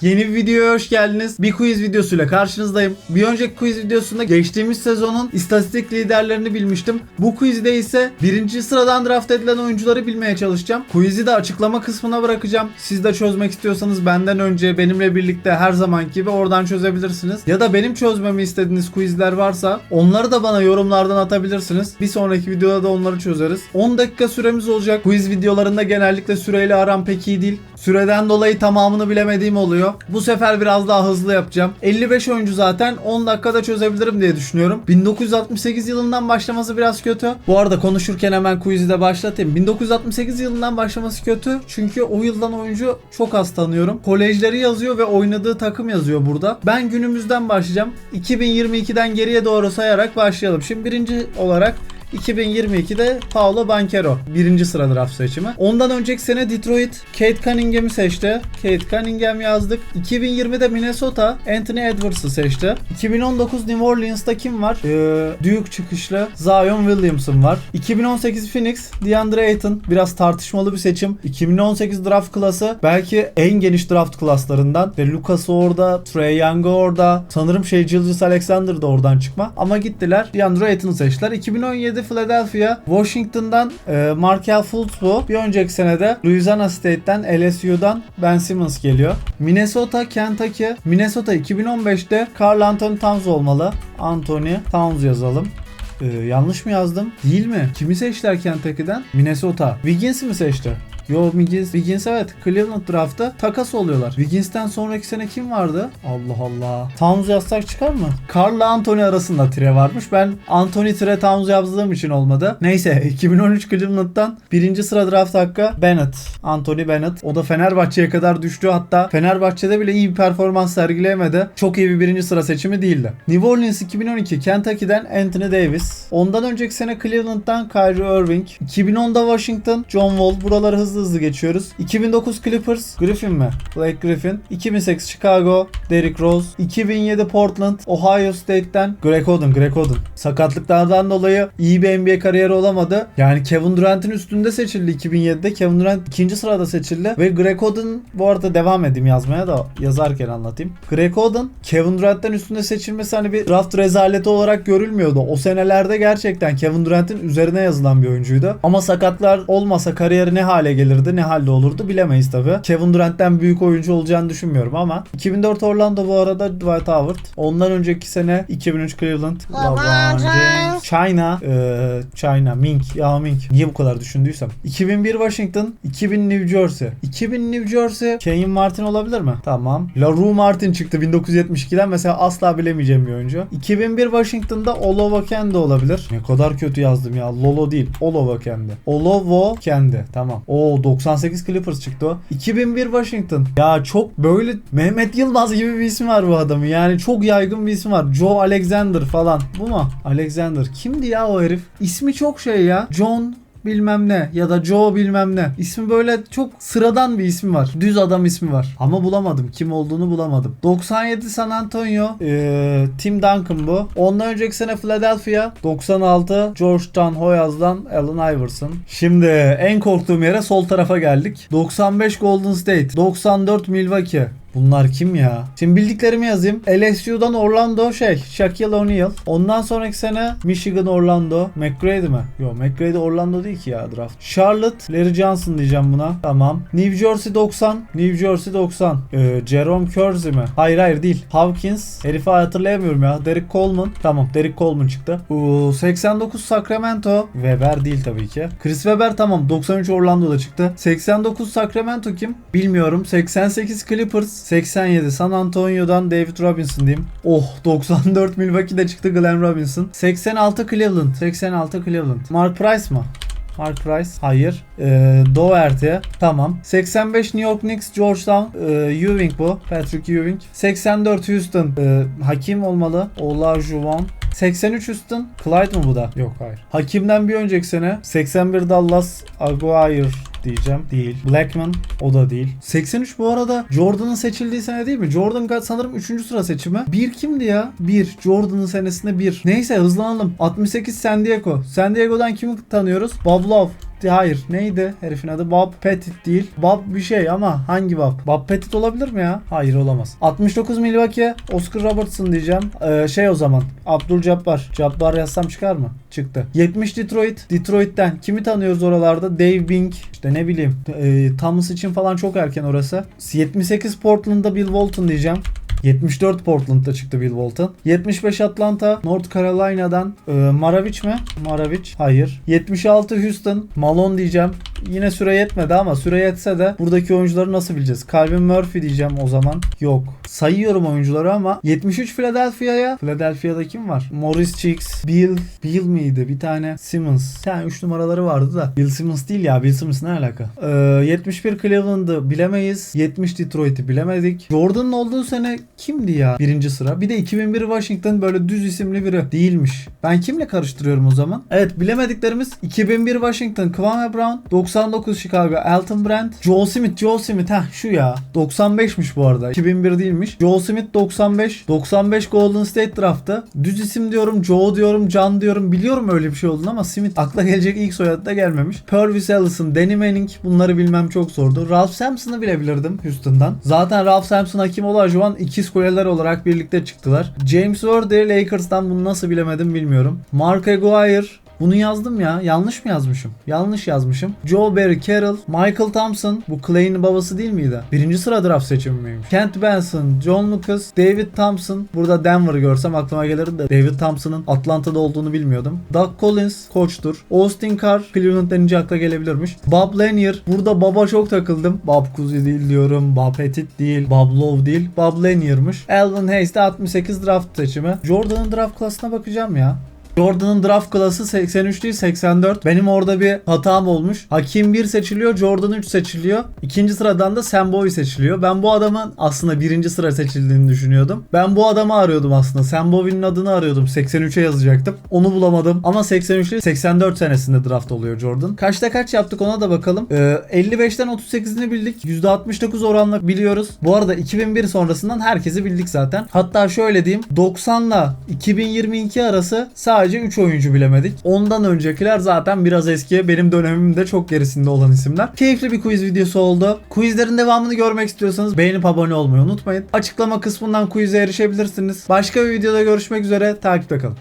Yeni bir videoya hoş geldiniz. Bir quiz videosuyla karşınızdayım. Bir önceki quiz videosunda geçtiğimiz sezonun istatistik liderlerini bilmiştim. Bu quizde ise birinci sıradan draft edilen oyuncuları bilmeye çalışacağım. Quiz'i de açıklama kısmına bırakacağım. Siz de çözmek istiyorsanız benden önce benimle birlikte her zamanki gibi oradan çözebilirsiniz. Ya da benim çözmemi istediğiniz quizler varsa onları da bana yorumlardan atabilirsiniz. Bir sonraki videoda da onları çözeriz. 10 dakika süremiz olacak. Quiz videolarında genellikle süreyle aram pek iyi değil. Süreden dolayı tamamını bilemediğim oluyor. Bu sefer biraz daha hızlı yapacağım. 55 oyuncu zaten 10 dakikada çözebilirim diye düşünüyorum. 1968 yılından başlaması biraz kötü. Bu arada konuşurken hemen quiz'i de başlatayım. 1968 yılından başlaması kötü. Çünkü o yıldan oyuncu çok az tanıyorum. Kolejleri yazıyor ve oynadığı takım yazıyor burada. Ben günümüzden başlayacağım. 2022'den geriye doğru sayarak başlayalım. Şimdi birinci olarak 2022'de Paolo Banchero birinci sıra draft seçimi. Ondan önceki sene Detroit Kate Cunningham'i seçti. Kate Cunningham yazdık. 2020'de Minnesota Anthony Edwards'ı seçti. 2019 New Orleans'ta kim var? Ee, Duke çıkışlı Zion Williamson var. 2018 Phoenix DeAndre Ayton biraz tartışmalı bir seçim. 2018 draft klası belki en geniş draft klaslarından. Ve Lucas orada, Trey Young orada. Sanırım şey Julius Alexander da oradan çıkma. Ama gittiler DeAndre Ayton'u seçtiler. 2017 Philadelphia Washington'dan e, Markel Fultz bu. Bir önceki senede Louisiana State'ten LSU'dan Ben Simmons geliyor. Minnesota, Kentucky. Minnesota 2015'te Carl Anthony Towns olmalı. Anthony Towns yazalım. Ee, yanlış mı yazdım? Değil mi? Kimi seçtiler Kentucky'den? Minnesota. Wiggins'i mi seçti? Yo Wiggins, Wiggins evet Cleveland draft'ta takas oluyorlar. Wiggins'ten sonraki sene kim vardı? Allah Allah. Towns yazsak çıkar mı? Carl'la Anthony arasında tire varmış. Ben Anthony tire Towns yazdığım için olmadı. Neyse 2013 Cleveland'dan birinci sıra draft hakkı Bennett. Anthony Bennett. O da Fenerbahçe'ye kadar düştü. Hatta Fenerbahçe'de bile iyi bir performans sergileyemedi. Çok iyi bir birinci sıra seçimi değildi. New Orleans 2012 Kentucky'den Anthony Davis. Ondan önceki sene Cleveland'dan Kyrie Irving. 2010'da Washington John Wall. Buraları hızlı hızlı geçiyoruz. 2009 Clippers Griffin mi? Blake Griffin. 2008 Chicago Derrick Rose. 2007 Portland Ohio State'ten Greg Oden. Greg Oden. Sakatlıklardan dolayı iyi bir NBA kariyeri olamadı. Yani Kevin Durant'in üstünde seçildi 2007'de. Kevin Durant ikinci sırada seçildi. Ve Greg Oden bu arada devam edeyim yazmaya da yazarken anlatayım. Greg Oden Kevin Durant'ten üstünde seçilmesi hani bir draft rezaleti olarak görülmüyordu. O senelerde gerçekten Kevin Durant'in üzerine yazılan bir oyuncuydu. Ama sakatlar olmasa kariyeri ne hale gelirdi ne halde olurdu bilemeyiz tabi. Kevin Durant'ten büyük oyuncu olacağını düşünmüyorum ama 2004 Orlando bu arada Dwight Howard. Ondan önceki sene 2003 Cleveland LeBron James. China e, China Mink ya Mink niye bu kadar düşündüysem 2001 Washington 2000 New Jersey 2000 New Jersey Kenyon Martin olabilir mi? Tamam. LaRue Martin çıktı 1972'den mesela asla bilemeyeceğim bir oyuncu. 2001 Washington'da Olovo Kendi olabilir. Ne kadar kötü yazdım ya. Lolo değil. Olovo Kendi. Olovo Kendi. Tamam. O 98 Clippers çıktı o. 2001 Washington. Ya çok böyle Mehmet Yılmaz gibi bir isim var bu adamın. Yani çok yaygın bir isim var. Joe Alexander falan. Bu mu? Alexander. Kimdi ya o herif? İsmi çok şey ya. John bilmem ne ya da Joe bilmem ne. İsmi böyle çok sıradan bir ismi var. Düz adam ismi var. Ama bulamadım. Kim olduğunu bulamadım. 97 San Antonio. Ee, Tim Duncan bu. Ondan önceki sene Philadelphia. 96 Georgetown Hoyas'dan Allen Iverson. Şimdi en korktuğum yere sol tarafa geldik. 95 Golden State. 94 Milwaukee. Bunlar kim ya? Şimdi bildiklerimi yazayım. LSU'dan Orlando şey Shaquille O'Neal. Ondan sonraki sene Michigan Orlando. McGrady mi? Yok McGrady Orlando değil ki ya draft. Charlotte Larry Johnson diyeceğim buna. Tamam. New Jersey 90. New Jersey 90. Ee, Jerome Kersey mi? Hayır hayır değil. Hawkins. Herifi hatırlayamıyorum ya. Derek Coleman. Tamam Derek Coleman çıktı. Oo, 89 Sacramento. Weber değil tabii ki. Chris Webber tamam. 93 Orlando'da çıktı. 89 Sacramento kim? Bilmiyorum. 88 Clippers. 87 San Antonio'dan David Robinson diyeyim. Oh 94 Milwaukee'de çıktı Glenn Robinson. 86 Cleveland. 86 Cleveland. Mark Price mı? Mark Price. Hayır. Ee, Doherty. Tamam. 85 New York Knicks. Georgetown. Ee, Ewing bu. Patrick Ewing. 84 Houston. Ee, Hakim olmalı. Olajuwon. 83 Houston. Clyde mı bu da? Yok hayır. Hakimden bir önceki sene. 81 Dallas. Aguirre diyeceğim. Değil. Blackman o da değil. 83 bu arada Jordan'ın seçildiği sene değil mi? Jordan gal- sanırım 3. sıra seçimi. Bir kimdi ya? 1. Jordan'ın senesinde 1. Neyse hızlanalım. 68 San Diego. San Diego'dan kimi tanıyoruz? Bob Love. Hayır neydi herifin adı Bob Pettit değil. Bob bir şey ama hangi Bob? Bob Pettit olabilir mi ya? Hayır olamaz. 69 Milwaukee Oscar Robertson diyeceğim. Ee, şey o zaman Abdul Jabbar. Jabbar yazsam çıkar mı? Çıktı. 70 Detroit. Detroit'ten kimi tanıyoruz oralarda? Dave Bing. İşte ne bileyim. E, Thomas için falan çok erken orası. 78 Portland'da Bill Walton diyeceğim. 74 Portland'da çıktı Bill Walton. 75 Atlanta, North Carolina'dan e, Maravic mi? Maravic. Hayır. 76 Houston, Malone diyeceğim. Yine süre yetmedi ama süre yetse de buradaki oyuncuları nasıl bileceğiz? Calvin Murphy diyeceğim o zaman. Yok. Sayıyorum oyuncuları ama 73 Philadelphia'ya. Philadelphia'da kim var? Morris Cheeks, Bill, Bill miydi? Bir tane Simmons. Tane 3 numaraları vardı da. Bill Simmons değil ya. Bill Simmons ne alaka? Ee, 71 Cleveland'ı bilemeyiz. 70 Detroit'i bilemedik. Jordan'ın olduğu sene Kimdi ya birinci sıra? Bir de 2001 Washington böyle düz isimli biri değilmiş. Ben kimle karıştırıyorum o zaman? Evet bilemediklerimiz 2001 Washington Kwame Brown, 99 Chicago Elton Brand, Joe Smith, Joe Smith ha şu ya. 95'miş bu arada. 2001 değilmiş. Joe Smith 95. 95 Golden State draftı. Düz isim diyorum, Joe diyorum, Can diyorum. Biliyorum öyle bir şey olduğunu ama Smith akla gelecek ilk soyadı gelmemiş. Purvis Ellison, Danny Manning bunları bilmem çok zordu. Ralph Sampson'ı bilebilirdim Houston'dan. Zaten Ralph Sampson, Hakim Olajuwon 2 Square'lar olarak birlikte çıktılar. James Worthy Lakers'tan bunu nasıl bilemedim bilmiyorum. Mark Aguirre bunu yazdım ya. Yanlış mı yazmışım? Yanlış yazmışım. Joe Barry Carroll, Michael Thompson. Bu Clay'in babası değil miydi? Birinci sıra draft seçimi miymiş? Kent Benson, John Lucas, David Thompson. Burada Denver'ı görsem aklıma gelirdi de David Thompson'ın Atlanta'da olduğunu bilmiyordum. Doug Collins koçtur. Austin Carr Cleveland denince akla gelebilirmiş. Bob Lanier. Burada baba çok takıldım. Bob Cousy değil diyorum. Bob Pettit değil. Bob Love değil. Bob Lanier'mış. Alvin Hayes de 68 draft seçimi. Jordan'ın draft klasına bakacağım ya. Jordan'ın draft klası 83 değil 84. Benim orada bir hatam olmuş. Hakim 1 seçiliyor, Jordan 3 seçiliyor. İkinci sıradan da Sam Bowie seçiliyor. Ben bu adamın aslında birinci sıra seçildiğini düşünüyordum. Ben bu adamı arıyordum aslında. Sam Bowie'nin adını arıyordum. 83'e yazacaktım. Onu bulamadım. Ama 83 değil 84 senesinde draft oluyor Jordan. Kaçta kaç yaptık ona da bakalım. Ee, 55'ten 38'ini bildik. %69 oranla biliyoruz. Bu arada 2001 sonrasından herkesi bildik zaten. Hatta şöyle diyeyim. 90'la 2022 arası sadece 3 oyuncu bilemedik. Ondan öncekiler zaten biraz eski. Benim dönemimde çok gerisinde olan isimler. Keyifli bir quiz videosu oldu. Quizlerin devamını görmek istiyorsanız beğenip abone olmayı unutmayın. Açıklama kısmından quiz'e erişebilirsiniz. Başka bir videoda görüşmek üzere. Takipte kalın.